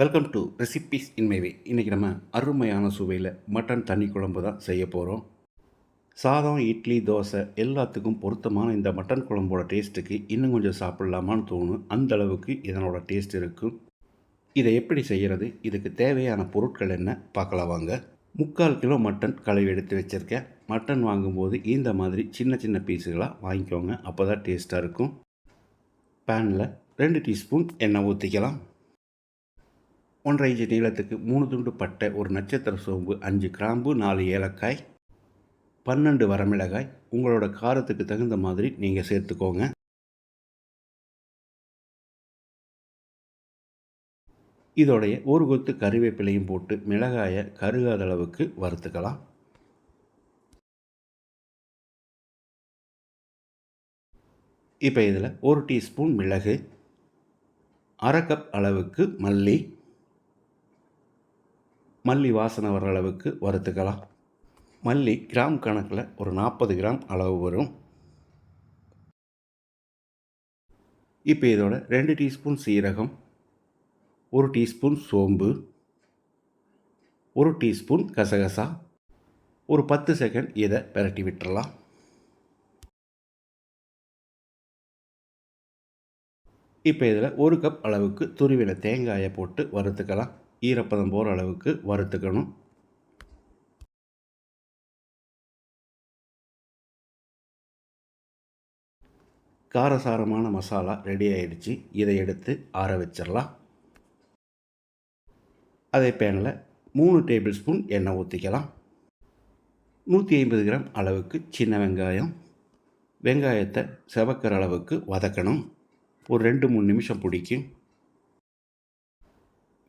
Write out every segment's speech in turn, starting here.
Welcome to recipes இன்மைவே இன்றைக்கி நம்ம அருமையான சுவையில் மட்டன் தண்ணி குழம்பு தான் செய்ய போகிறோம் சாதம் இட்லி தோசை எல்லாத்துக்கும் பொருத்தமான இந்த மட்டன் குழம்போட டேஸ்ட்டுக்கு இன்னும் கொஞ்சம் சாப்பிட்லாமான்னு தோணும். அந்த அளவுக்கு இதனோட டேஸ்ட் இருக்கும் இதை எப்படி செய்கிறது இதுக்கு தேவையான பொருட்கள் என்ன? பார்க்கலாம் வாங்க. முக்கால் கிலோ மட்டன் கழுவி எடுத்து வச்சுருக்கேன். மட்டன் வாங்கும்போது இந்த மாதிரி சின்ன சின்ன பீஸுகளாக வாங்கிக்கோங்க. அப்போ தான் டேஸ்ட்டாக இருக்கும். பேனில் ரெண்டு டீஸ்பூன் எண்ணெய் ஊற்றிக்கலாம் ஒன்றரை இன்ச்சு நீளத்துக்கு மூணு துண்டு பட்டை ஒரு நட்சத்திர சோம்பு அஞ்சு கிராம்பு நாலு ஏலக்காய் பன்னெண்டு வரமிளகாய். உங்களோட காரத்துக்கு தகுந்த மாதிரி நீங்கள் சேர்த்துக்கோங்க. இதோடைய ஒரு கொத்து கறிவேப்பிலையும் போட்டு மிளகாயை கருகாத அளவுக்கு வறுத்துக்கலாம். இப்போ இதில் ஒரு டீஸ்பூன் மிளகு அரை கப் அளவுக்கு மல்லி மல்லி வாசனை வர அளவுக்கு வறுத்துக்கலாம். மல்லி கிராம் கணக்கில் ஒரு நாற்பது கிராம் அளவு வரும். இப்போ இதோட ரெண்டு டீஸ்பூன் சீரகம் ஒரு டீஸ்பூன் சோம்பு ஒரு டீஸ்பூன் கசகசா ஒரு பத்து செகண்ட் இதை பிரட்டி விட்டுறலாம். இப்போ இதில் ஒரு கப் அளவுக்கு துருவின தேங்காயை போட்டு வறுத்துக்கலாம். ஈரப்பதம் போகிற அளவுக்கு வறுத்துக்கணும். காரசாரமான மசாலா ரெடி ஆகிடுச்சு இதை எடுத்து ஆற வச்சிடலாம். அதே பேனில் மூணு டேபிள் ஸ்பூன் எண்ணெய் ஊற்றிக்கலாம் நூற்றி ஐம்பது கிராம் அளவுக்கு சின்ன வெங்காயம். வெங்காயத்தை செவக்கிற அளவுக்கு வதக்கணும். ஒரு ரெண்டு மூணு நிமிஷம் பிடிக்கும்.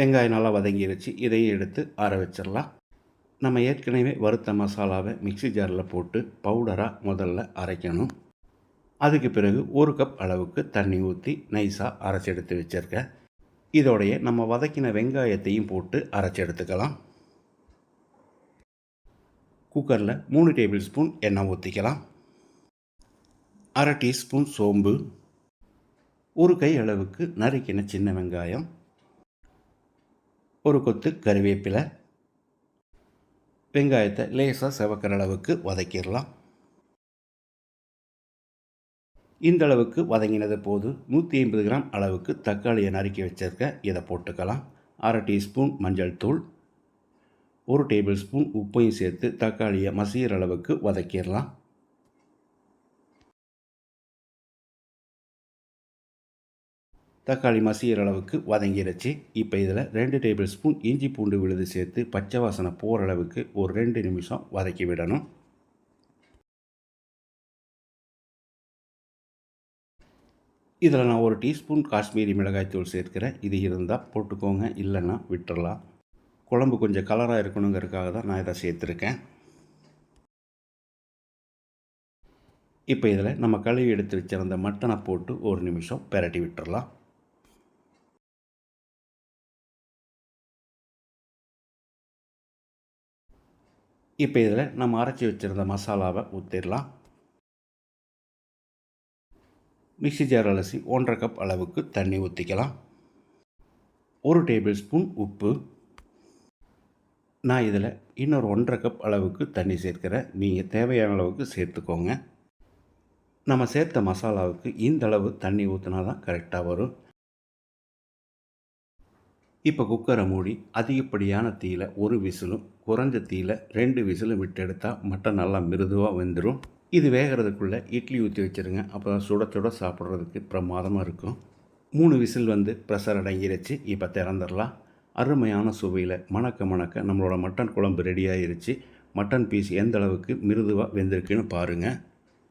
வெங்காயம் நல்லா வதங்கிருச்சு இதையும் எடுத்து ஆற வச்சிடலாம். நம்ம ஏற்கனவே வறுத்த மசாலாவை மிக்சி ஜாரில் போட்டு பவுடராக முதல்ல அரைக்கணும். அதுக்கு பிறகு ஒரு கப் அளவுக்கு தண்ணி ஊற்றி நைஸாக அரைச்சி எடுத்து வச்சுருக்கேன் இதோடைய நம்ம வதக்கின வெங்காயத்தையும் போட்டு அரைச்சி எடுத்துக்கலாம் குக்கரில் மூணு டேபிள் ஸ்பூன் எண்ணெய் ஊற்றிக்கலாம் அரை டீஸ்பூன் சோம்பு. ஒரு கை அளவுக்கு நறுக்கின சின்ன வெங்காயம். ஒரு கொத்து கருவேப்பிலை. வெங்காயத்தை லேசாக செவக்கிற அளவுக்கு வதக்கிடலாம். இந்த அளவுக்கு வதங்கினது போது நூற்றி ஐம்பது கிராம் அளவுக்கு தக்காளியை நறுக்கி வச்சிருக்க இதை போட்டுக்கலாம். அரை டீஸ்பூன் மஞ்சள் தூள். ஒரு டேபிள் ஸ்பூன் உப்பையும் சேர்த்து தக்காளியை மசிகிற அளவுக்கு வதக்கிடலாம். தக்காளி மசிகிற அளவுக்கு வதங்கிடுச்சு இப்போ இதில் ரெண்டு டேபிள் ஸ்பூன் இஞ்சி பூண்டு விழுது சேர்த்து பச்சை வாசனை போகிற அளவுக்கு ஒரு ரெண்டு நிமிஷம் வதக்கி விடணும். இதில் நான் ஒரு டீஸ்பூன் காஷ்மீரி மிளகாய்த்தூள் சேர்க்கிறேன். இது இருந்தால் போட்டுக்கோங்க இல்லைன்னா விட்டுறலாம். குழம்பு கொஞ்சம் கலராக இருக்கணுங்கிறதுக்காக தான் நான் இதை சேர்த்துருக்கேன். இப்போ இதில் நம்ம கழுவி எடுத்து வச்சிருந்த மட்டனை போட்டு ஒரு நிமிஷம் பெரட்டி விட்டுடலாம் இப்போ இதில் நம்ம அரைச்சி வச்சுருந்த மசாலாவை ஊற்றிடலாம் மிக்சி ஜார் அலசி ஒன்றரை கப் அளவுக்கு தண்ணி ஊற்றிக்கலாம் ஒரு டேபிள் ஸ்பூன் உப்பு. நான் இதில் இன்னொரு ஒன்றரை கப் அளவுக்கு தண்ணி சேர்க்கிறேன். நீங்கள் தேவையான அளவுக்கு சேர்த்துக்கோங்க. நம்ம சேர்த்த மசாலாவுக்கு இந்த அளவு தண்ணி ஊற்றினா தான் கரெக்டாக வரும். இப்போ குக்கரை மூடி அதிகப்படியான தீயில் ஒரு விசிலும் குறைஞ்ச தீயில் ரெண்டு விசிலும் விட்டு எடுத்தால் மட்டன் நல்லா மிருதுவாக வெந்துடும் இது வேகிறதுக்குள்ளே இட்லி ஊற்றி வச்சுருங்க. அப்போ தான் சுட சுட சாப்பிட்றதுக்கு பிரமாதமாக இருக்கும். மூணு விசில் வந்து ப்ரெஷர் அடங்கிருச்சு. இப்போ திறந்துடலாம் அருமையான சுவையில் மணக்க மணக்க நம்மளோட மட்டன் குழம்பு ரெடி ஆயிருச்சு. மட்டன் பீஸ் எந்த அளவுக்கு மிருதுவாக வெந்திருக்குன்னு பாருங்கள்